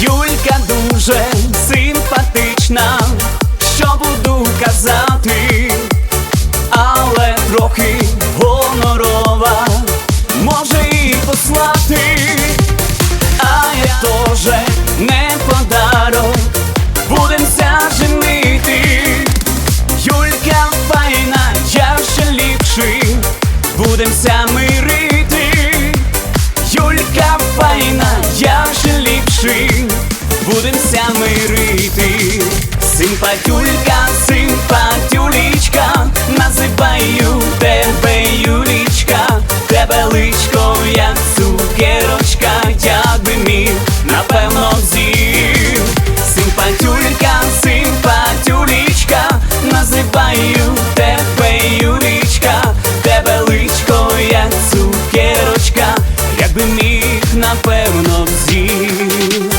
Юлька дуже симпатична, що буду казати, але трохи гонорова, може і послати, а я теж не подарок, будемся женити. Юлька файна, я ще ліпший, будемся мирити. Юлька файна, Юлька, симпатюлічка, називаю тебе, Юлічка, тебе личко, як цукерочка, я би міг, напевно, взів. Симпатюлька, симпатюлічка, називаю тебе, Юлічка, тебе личко, як цукерочка, як би міг, напевно, взів.